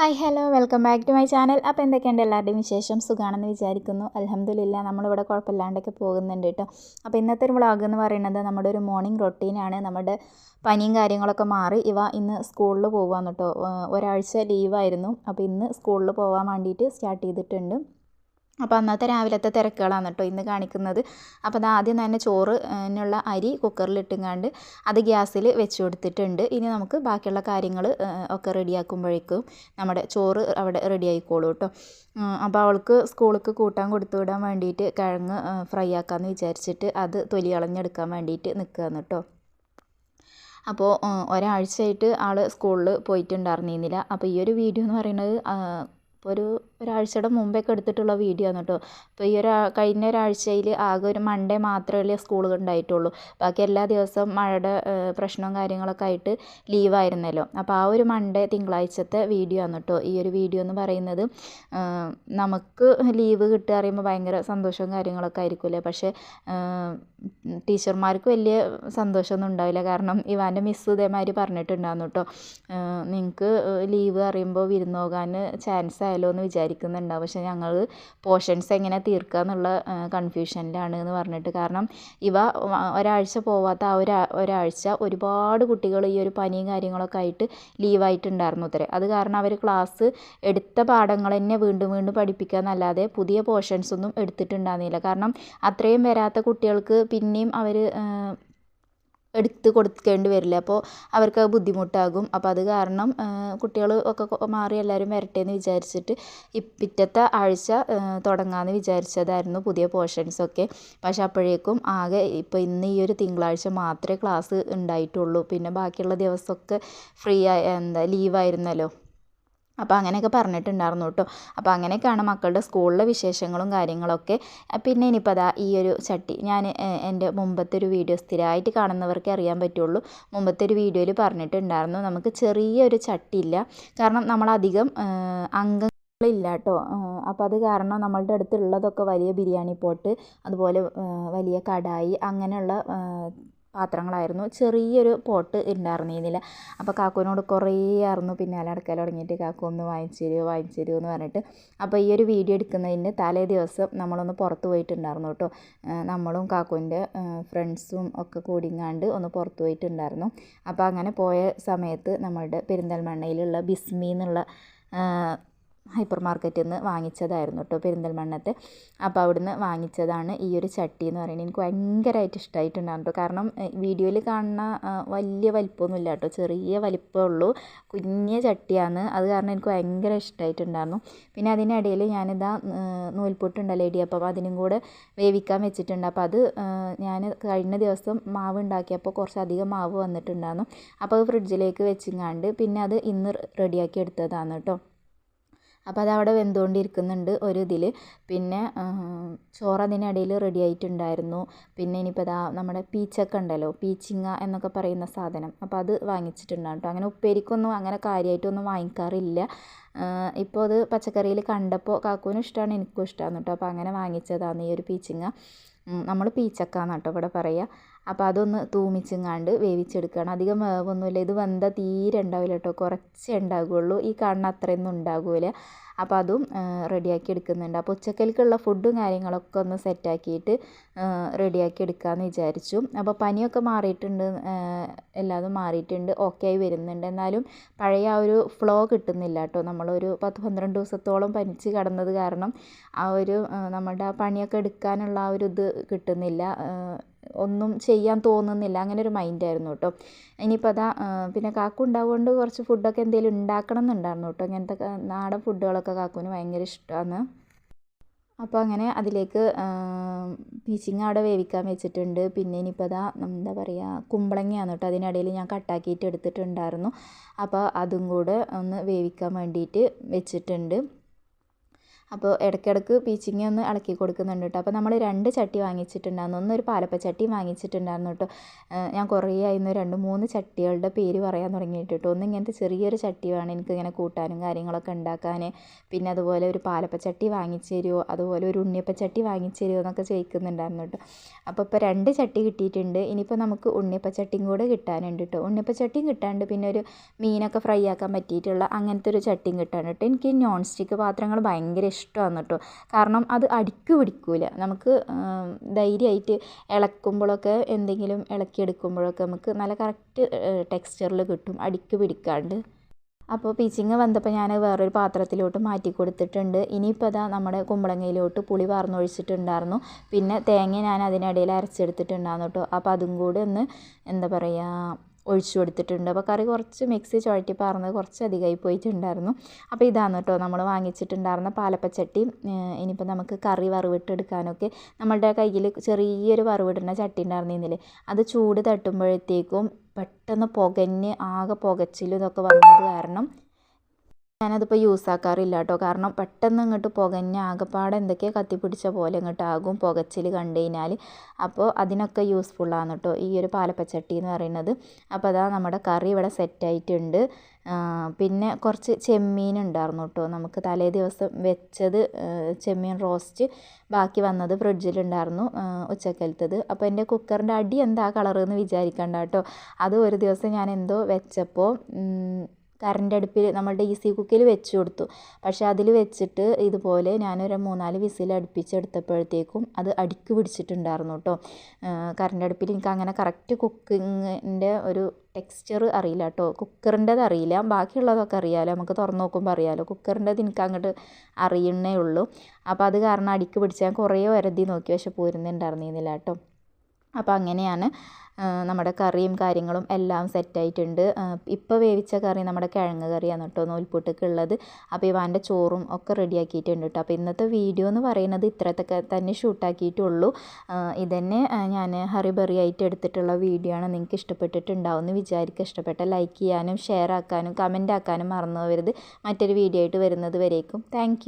Hi hello welcome back to my channel. അപ്പോൾ എന്തൊക്കെയുണ്ട് എല്ലാവരുടെയും വിശേഷം? സുഖമാണെന്ന് വിചാരിക്കുന്നു. അലഹമ്മദില്ല നമ്മളിവിടെ കുഴപ്പമില്ലാണ്ടൊക്കെ പോകുന്നുണ്ട് കേട്ടോ. അപ്പോൾ ഇന്നത്തെ ഒരു വ്ളോഗ് എന്ന് പറയുന്നത് നമ്മുടെ ഒരു മോർണിംഗ് റൊട്ടീനാണ് നമ്മുടെ പനിയും കാര്യങ്ങളൊക്കെ മാറി. ഇവ ഇന്ന് സ്കൂളിൽ പോകാമെന്ന് കേട്ടോ. ഒരാഴ്ച ലീവായിരുന്നു അപ്പോൾ ഇന്ന് സ്കൂളിൽ പോകാൻ വേണ്ടിയിട്ട് സ്റ്റാർട്ട് ചെയ്തിട്ടുണ്ട്. അപ്പോൾ അന്നത്തെ രാവിലത്തെ തിരക്കുകളാണ് കേട്ടോ ഇന്ന് കാണിക്കുന്നത്. അപ്പോൾ അത് ആദ്യം തന്നെ ചോറ് ഉള്ള അരി കുക്കറിൽ ഇട്ടുങ്ങാണ്ട് അത് ഗ്യാസിൽ വെച്ച് കൊടുത്തിട്ടുണ്ട്. ഇനി നമുക്ക് ബാക്കിയുള്ള കാര്യങ്ങൾ ഒക്കെ റെഡിയാക്കുമ്പോഴേക്കും നമ്മുടെ ചോറ് അവിടെ റെഡി ആയിക്കോളൂ കേട്ടോ. അപ്പോൾ അവൾക്ക് സ്കൂളിലേക്ക് കൂട്ടാൻ കൊടുത്തു വിടാൻ വേണ്ടിയിട്ട് കിഴങ്ങ് ഫ്രൈ ആക്കാമെന്ന് വിചാരിച്ചിട്ട് അത് തൊലി കളഞ്ഞെടുക്കാൻ വേണ്ടിയിട്ട് നിൽക്കുകയാണ് കേട്ടോ. അപ്പോൾ ഒരാഴ്ചയായിട്ട് ആൾ സ്കൂളിൽ പോയിട്ടുണ്ടായിരുന്നില്ല. അപ്പോൾ ഈ ഒരു വീഡിയോ എന്ന് പറയുന്നത് ഇപ്പോൾ ഒരു ഒരാഴ്ചയുടെ മുമ്പൊക്കെ എടുത്തിട്ടുള്ള വീഡിയോ ആണ് കേട്ടോ അപ്പോൾ ഈ ഒരു കഴിഞ്ഞ ഒരാഴ്ചയിൽ ആകെ ഒരു മൺഡേ മാത്രമേ സ്കൂളുകൾ ഉണ്ടായിട്ടുള്ളൂ. ബാക്കി എല്ലാ ദിവസവും മഴയുടെ പ്രശ്നവും കാര്യങ്ങളൊക്കെ ആയിട്ട് ലീവായിരുന്നല്ലോ അപ്പോൾ ആ ഒരു മൺഡേ തിങ്കളാഴ്ചത്തെ വീഡിയോ ആണ് കേട്ടോ ഈ ഒരു വീഡിയോ എന്ന് പറയുന്നത് നമുക്ക് ലീവ് കിട്ടുക അറിയുമ്പോൾ ഭയങ്കര സന്തോഷവും കാര്യങ്ങളൊക്കെ ആയിരിക്കുമല്ലേ പക്ഷേ ടീച്ചർമാർക്ക് വലിയ സന്തോഷമൊന്നും ഉണ്ടാവില്ല. കാരണം ഇവാന്റെ മിസ് ഇതേമാതിരി പറഞ്ഞിട്ടുണ്ടായിരുന്നു കേട്ടോ നിങ്ങൾക്ക് ലീവ് അറിയുമ്പോൾ വിരുന്നോകാൻ ചാൻസ് ആയല്ലോ എന്ന് വിചാരിക്കുന്നുണ്ടാവും പക്ഷെ ഞങ്ങൾ പോർഷൻസ് എങ്ങനെ തീർക്കുക എന്നുള്ള കൺഫ്യൂഷനിലാണ് എന്ന് പറഞ്ഞിട്ട്. കാരണം ഇവ ഒരാഴ്ച പോവാത്ത ആ ഒരു ഒരാഴ്ച ഒരുപാട് കുട്ടികൾ ഈ ഒരു പനിയും കാര്യങ്ങളൊക്കെ ആയിട്ട് ലീവായിട്ടുണ്ടായിരുന്നു ഉത്തര. അത് കാരണം അവർ ക്ലാസ് എടുത്ത പാഠങ്ങൾ തന്നെ വീണ്ടും വീണ്ടും പഠിപ്പിക്കുക എന്നല്ലാതെ പുതിയ പോർഷൻസ് ഒന്നും എടുത്തിട്ടുണ്ടായിരുന്നില്ല. കാരണം അത്രയും വരാത്ത കുട്ടികൾക്ക് പിന്നെയും അവർ എടുത്ത് കൊടുക്കേണ്ടി വരില്ല. അപ്പോൾ അവർക്ക് ബുദ്ധിമുട്ടാകും. അപ്പോൾ അത് കാരണം കുട്ടികൾ ഒക്കെ മാറി എല്ലാവരും വരട്ടെ എന്ന് വിചാരിച്ചിട്ട് പിറ്റത്തെ ആഴ്ച തുടങ്ങാമെന്ന് വിചാരിച്ചതായിരുന്നു പുതിയ പോർഷൻസൊക്കെ പക്ഷെ അപ്പോഴേക്കും ആകെ ഇപ്പോൾ ഇന്ന് ഈ ഒരു തിങ്കളാഴ്ച മാത്രമേ ക്ലാസ് ഉണ്ടായിട്ടുള്ളൂ. പിന്നെ ബാക്കിയുള്ള ദിവസമൊക്കെ ഫ്രീ ആയി എന്താ ലീവായിരുന്നല്ലോ. അപ്പോൾ അങ്ങനെയൊക്കെ പറഞ്ഞിട്ടുണ്ടായിരുന്നു കേട്ടോ. അപ്പോൾ അങ്ങനെയൊക്കെയാണ് മക്കളുടെ സ്കൂളിലെ വിശേഷങ്ങളും കാര്യങ്ങളൊക്കെ. പിന്നെ ഇനിയിപ്പോൾ അതാ ഈ ഒരു ചട്ടി ഞാൻ എന്റെ മുമ്പത്തെ ഒരു വീഡിയോ സ്ഥിരമായിട്ട് കാണുന്നവർക്ക് അറിയാൻ പറ്റുള്ളൂ. മുമ്പത്തെ ഒരു വീഡിയോയിൽ പറഞ്ഞിട്ടുണ്ടായിരുന്നു നമുക്ക് ചെറിയൊരു ചട്ടിയില്ല. കാരണം നമ്മളധികം അംഗം ഇല്ല കേട്ടോ. അപ്പോൾ അത് കാരണം നമ്മളുടെ അടുത്തുള്ളതൊക്കെ വലിയ ബിരിയാണി പോട്ട് അതുപോലെ വലിയ കടായി അങ്ങനെയുള്ള പാത്രങ്ങളായിരുന്നു. ചെറിയൊരു പോട്ട് ഉണ്ടായിരുന്നില്ല അപ്പോൾ കാക്കുവിനോട് കുറേ ആയിരുന്നു പിന്നാലെ അടക്കാൻ തുടങ്ങിയിട്ട് കാക്കു ഒന്ന് വാങ്ങിച്ചു തരുമോ വാങ്ങിച്ചു തരുമോ എന്ന് പറഞ്ഞിട്ട്. അപ്പോൾ ഈ ഒരു വീഡിയോ എടുക്കുന്നതിന് തലേ ദിവസം നമ്മളൊന്ന് പുറത്ത് പോയിട്ടുണ്ടായിരുന്നു കേട്ടോ. നമ്മളും കാക്കുവിന്റെ ഫ്രണ്ട്സും ഒക്കെ കൂടിങ്ങാണ്ട് ഒന്ന് പുറത്ത് പോയിട്ടുണ്ടായിരുന്നു. അപ്പോൾ അങ്ങനെ പോയ സമയത്ത് നമ്മളുടെ പെരിന്തൽമണ്ണയിലുള്ള ബിസ്മി എന്നുള്ള ഹൈപ്പർ മാർക്കറ്റിൽ നിന്ന് വാങ്ങിച്ചതായിരുന്നു കേട്ടോ പെരിന്തൽമണ്ണത്ത്. അപ്പോൾ അവിടുന്ന് വാങ്ങിച്ചതാണ് ഈ ഒരു ചട്ടി എന്ന് പറയുന്നത്. എനിക്ക് ഭയങ്കരമായിട്ട് ഇഷ്ടമായിട്ടുണ്ടായിരുന്നു കേട്ടോ കാരണം വീഡിയോയിൽ കാണുന്ന വലിയ വലിപ്പമൊന്നുമില്ല കേട്ടോ ചെറിയ വലിപ്പമേ ഉള്ളൂ. കുഞ്ഞ ചട്ടിയാണ്. അത് കാരണം എനിക്ക് ഭയങ്കര ഇഷ്ടമായിട്ടുണ്ടായിരുന്നു പിന്നെ അതിനിടയിൽ ഞാനിതാ നൂൽപുട്ടുണ്ടല്ലോ ഇടിയപ്പം. അതിനും കൂടെ വേവിക്കാൻ വെച്ചിട്ടുണ്ട്. അപ്പോൾ അത് ഞാൻ കഴിഞ്ഞ ദിവസം മാവ് ഉണ്ടാക്കിയപ്പോൾ കുറച്ചധികം മാവ് വന്നിട്ടുണ്ടായിരുന്നു. അപ്പോൾ അത് ഫ്രിഡ്ജിലേക്ക് വെച്ചിങ്ങാണ്ട് പിന്നെ അത് ഇന്ന് റെഡിയാക്കി എടുത്തതാണ് കേട്ടോ അപ്പോൾ അതവിടെ വെന്തുകൊണ്ടിരിക്കുന്നുണ്ട് ഒരു ഇതിൽ പിന്നെ ചോറ് അതിനിടയിൽ റെഡി ആയിട്ടുണ്ടായിരുന്നു. പിന്നെ ഇനിയിപ്പോൾ അതാ നമ്മുടെ പീച്ചക്ക ഉണ്ടല്ലോ പീച്ചിങ്ങ എന്നൊക്കെ പറയുന്ന സാധനം. അപ്പോൾ അത് വാങ്ങിച്ചിട്ടുണ്ടാകും അങ്ങനെ ഉപ്പേരിക്കൊന്നും അങ്ങനെ കാര്യമായിട്ടൊന്നും വാങ്ങിക്കാറില്ല. ഇപ്പോൾ അത് പച്ചക്കറിയിൽ കണ്ടപ്പോൾ കാക്കുവിനും ഇഷ്ടമാണ് എനിക്കും ഇഷ്ടമാണ് കേട്ടോ. അപ്പോൾ അങ്ങനെ വാങ്ങിച്ചതാണ് ഈ ഒരു പീച്ചിങ്ങ നമ്മൾ പീച്ചക്കാന്നാണ് കേട്ടോ ഇവിടെ പറയുക. അപ്പോൾ അതൊന്ന് തൂമിച്ചിങ്ങാണ്ട് വേവിച്ചെടുക്കണം. അധികം വേവൊന്നുമില്ല ഇത് വെന്ത തീരെ ഉണ്ടാവില്ല കേട്ടോ കുറച്ചേ ഉണ്ടാകുള്ളൂ ഈ കാണുന്ന അത്രയൊന്നും ഉണ്ടാകില്ല അപ്പോൾ അതും റെഡിയാക്കി എടുക്കുന്നുണ്ട്. അപ്പോൾ ഉച്ചക്കൽക്കുള്ള ഫുഡും കാര്യങ്ങളൊക്കെ ഒന്ന് സെറ്റാക്കിയിട്ട് റെഡിയാക്കി എടുക്കാമെന്ന് വിചാരിച്ചു. അപ്പോൾ പനിയൊക്കെ മാറിയിട്ടുണ്ട് എല്ലാതും മാറിയിട്ടുണ്ട്. ഓക്കെ ആയി വരുന്നുണ്ട്. എന്നാലും പഴയ ആ ഒരു ഫ്ലോ കിട്ടുന്നില്ല കേട്ടോ നമ്മളൊരു പത്ത് പന്ത്രണ്ട് ദിവസത്തോളം പനിച്ച് കിടന്നത് കാരണം ആ ഒരു നമ്മുടെ ആ പണിയൊക്കെ എടുക്കാനുള്ള ആ ഒരു ഇത് കിട്ടുന്നില്ല. ഒന്നും ചെയ്യാൻ തോന്നുന്നില്ല. അങ്ങനെ ഒരു മൈൻഡായിരുന്നു കേട്ടോ ഇനിയിപ്പോൾ അതാ പിന്നെ കാക്കു ഉണ്ടാവുകൊണ്ട് കുറച്ച് ഫുഡൊക്കെ എന്തെങ്കിലും ഉണ്ടാക്കണം എന്നുണ്ടായിരുന്നു കേട്ടോ ഇങ്ങനത്തെ നാടൻ ഫുഡുകളൊക്കെ കാക്കുവിന് ഭയങ്കര ഇഷ്ടമാണ് അപ്പോൾ അങ്ങനെ അതിലേക്ക് പീച്ചിങ്ങ അവിടെ വേവിക്കാൻ വെച്ചിട്ടുണ്ട്. പിന്നെ ഇനിയിപ്പോൾ അതാ എന്താ പറയുക കുമ്പളങ്ങയാണ് കേട്ടോ അതിനിടയിൽ ഞാൻ കട്ടാക്കിയിട്ട് എടുത്തിട്ടുണ്ടായിരുന്നു. അപ്പോൾ അതും കൂടെ ഒന്ന് വേവിക്കാൻ വേണ്ടിയിട്ട് വെച്ചിട്ടുണ്ട്. അപ്പോൾ ഇടയ്ക്കിടയ്ക്ക് പീച്ചിങ്ങ ഒന്ന് ഇളക്കി കൊടുക്കുന്നുണ്ട് കേട്ടോ. അപ്പോൾ നമ്മൾ രണ്ട് ചട്ടി വാങ്ങിച്ചിട്ടുണ്ടായിരുന്നു. ഒന്നൊരു പാലപ്പച്ചട്ടി വാങ്ങിച്ചിട്ടുണ്ടായിരുന്നു കേട്ടോ. ഞാൻ കുറേ ആയിരുന്നു രണ്ട് മൂന്ന് ചട്ടികളുടെ പേര് പറയാൻ തുടങ്ങിയിട്ട് കേട്ടോ. ഒന്ന് ഇങ്ങനത്തെ ചെറിയൊരു ചട്ടി വേണം എനിക്ക് ഇങ്ങനെ കൂട്ടാനും കാര്യങ്ങളൊക്കെ ഉണ്ടാക്കാൻ പിന്നെ അതുപോലെ ഒരു പാലപ്പച്ചട്ടി വാങ്ങിച്ചു തരുമോ അതുപോലെ ഒരു ഉണ്ണിയപ്പച്ചട്ടി വാങ്ങിച്ചു തരുമോ എന്നൊക്കെ ചോദിക്കുന്നുണ്ടായിരുന്നു കേട്ടോ. അപ്പോൾ ഇപ്പോൾ രണ്ട് ചട്ടി കിട്ടിയിട്ടുണ്ട്. ഇനിയിപ്പോൾ നമുക്ക് ഉണ്ണിയപ്പച്ചട്ടിയും കൂടെ കിട്ടാനുണ്ട് കേട്ടോ. ഉണ്ണിയപ്പച്ചട്ടിയും കിട്ടാണ്ട് പിന്നെ ഒരു മീനൊക്കെ ഫ്രൈ ആക്കാൻ പറ്റിയിട്ടുള്ള അങ്ങനത്തെ ഒരു ചട്ടിയും കിട്ടാനുണ്ട് കേട്ടോ. എനിക്ക് നോൺ സ്റ്റിക്ക് പാത്രങ്ങൾ ഭയങ്കര ഇഷ്ടമാണ് കേട്ടോ. കാരണം അത് അടിക്ക് പിടിക്കില്ല നമുക്ക് ധൈര്യമായിട്ട് ഇളക്കുമ്പോഴൊക്കെ എന്തെങ്കിലും ഇളക്കിയെടുക്കുമ്പോഴൊക്കെ നമുക്ക് നല്ല കറക്റ്റ് ടെക്സ്ചറിൽ കിട്ടും. അടിക്ക് പിടിക്കാണ്ട്. അപ്പോൾ പീച്ചിങ് വന്നപ്പോൾ ഞാൻ വേറൊരു പാത്രത്തിലോട്ട് മാറ്റി കൊടുത്തിട്ടുണ്ട്. ഇനിയിപ്പോൾ അതാ നമ്മുടെ കുമ്പളങ്ങയിലോട്ട് പുളി വാർന്നൊഴിച്ചിട്ടുണ്ടായിരുന്നു. പിന്നെ തേങ്ങ ഞാൻ അതിനിടയിൽ അരച്ചെടുത്തിട്ടുണ്ടായിരുന്നു കേട്ടോ. അപ്പോൾ അതും കൂടെ ഒന്ന് എന്താ പറയുക ഒഴിച്ചു കൊടുത്തിട്ടുണ്ട്. അപ്പോൾ കറി കുറച്ച് മിക്സി ചുഴറ്റി പാർന്നത് കുറച്ച് അധികമായി പോയിട്ടുണ്ടായിരുന്നു. അപ്പോൾ ഇതാണ് കേട്ടോ നമ്മൾ വാങ്ങിച്ചിട്ടുണ്ടായിരുന്ന പാലപ്പച്ചട്ടി. ഇനിയിപ്പോൾ നമുക്ക് കറി വറവിട്ടെടുക്കാനൊക്കെ നമ്മളുടെ കയ്യിൽ ചെറിയൊരു വറവിടുന്ന ചട്ടി ഉണ്ടായിരുന്നില്ലേ അത് ചൂട് തട്ടുമ്പോഴത്തേക്കും പെട്ടെന്ന് പുകഞ്ഞ് ആകെ പുകച്ചിലും ഇതൊക്കെ വന്നത് കാരണം ഞാനതിപ്പോൾ യൂസ് ആക്കാറില്ല കേട്ടോ കാരണം പെട്ടെന്ന് ഇങ്ങോട്ട് പുകഞ്ഞ ആകെപ്പാടെ എന്തൊക്കെയോ കത്തിപ്പിടിച്ച പോലെ ഇങ്ങോട്ട് ആകും പുകച്ചിൽ കണ്ടു കഴിഞ്ഞാൽ അപ്പോൾ അതിനൊക്കെ യൂസ്ഫുള്ളാണ് കേട്ടോ ഈ ഒരു പാലപ്പച്ചട്ടി എന്ന് പറയുന്നത്. അപ്പോൾ അതാ നമ്മുടെ കറി ഇവിടെ സെറ്റായിട്ടുണ്ട് പിന്നെ കുറച്ച് ചെമ്മീൻ ഉണ്ടായിരുന്നു കേട്ടോ നമുക്ക് തലേ ദിവസം വെച്ചത് ചെമ്മീൻ റോസ്റ്റ് ബാക്കി വന്നത് ഫ്രിഡ്ജിലുണ്ടായിരുന്നു ഉച്ചക്കലത്തത്. അപ്പോൾ എന്റെ കുക്കറിന്റെ അടി എന്താ കളറെന്ന് വിചാരിക്കണ്ട കേട്ടോ അത് ഒരു ദിവസം ഞാൻ എന്തോ വെച്ചപ്പോൾ കറണ്ട് അടുപ്പിൽ നമ്മളുടെ ഈസി കുക്കിൽ വെച്ച് കൊടുത്തു. പക്ഷേ അതിൽ വെച്ചിട്ട് ഇതുപോലെ ഞാനൊരു മൂന്നാൽ വിസിൽ അടുപ്പിച്ചെടുത്തപ്പോഴത്തേക്കും അത് അടിക്ക് പിടിച്ചിട്ടുണ്ടായിരുന്നു കേട്ടോ. കറണ്ട് അടുപ്പിൽ എനിക്ക് അങ്ങനെ കറക്റ്റ് കുക്കിങ്ങിന്റെ ഒരു ടെക്സ്ചർ അറിയില്ല കേട്ടോ. കുക്കറിന്റെത് അറിയില്ല. ബാക്കിയുള്ളതൊക്കെ അറിയാമല്ലോ നമുക്ക് തുറന്ന് നോക്കുമ്പോൾ അറിയാമല്ലോ കുക്കറിന്റെത് എനിക്ക് അങ്ങോട്ട് അറിയണേ ഉള്ളൂ. അപ്പോൾ അത് കാരണം അടിക്ക് പിടിച്ച് ഞാൻ കുറേ വരതി നോക്കി. പക്ഷെ പോരുന്നുണ്ടായിരുന്നില്ല കേട്ടോ. അപ്പോൾ അങ്ങനെയാണ് നമ്മുടെ കറിയും കാര്യങ്ങളും എല്ലാം സെറ്റായിട്ടുണ്ട്. ഇപ്പോൾ വേവിച്ച കറി നമ്മുടെ കിഴങ്ങ് കറിയാണ് കേട്ടോ നൂൽപുട്ടൊക്കെ ഉള്ളത്. അപ്പോൾ ഇവാന്റെ ചോറും ഒക്കെ റെഡിയാക്കിയിട്ടുണ്ട് കേട്ടോ. അപ്പോൾ ഇന്നത്തെ വീഡിയോ എന്ന് പറയുന്നത് ഇത്രത്തൊക്കെ തന്നെ ഷൂട്ടാക്കിയിട്ടുള്ളൂ. ഇതന്നെ ഞാൻ ഹറി ബറി ആയിട്ട് എടുത്തിട്ടുള്ള വീഡിയോ ആണ്. നിങ്ങൾക്ക് ഇഷ്ടപ്പെട്ടിട്ടുണ്ടാവും എന്ന് വിചാരിക്കുക. ഇഷ്ടപ്പെട്ട ലൈക്ക് ചെയ്യാനും ഷെയർ ആക്കാനും കമന്റ് ആക്കാനും മറന്നു പോകരുത്. മറ്റൊരു വീഡിയോ ആയിട്ട് വരുന്നത് വരേക്കും. താങ്ക്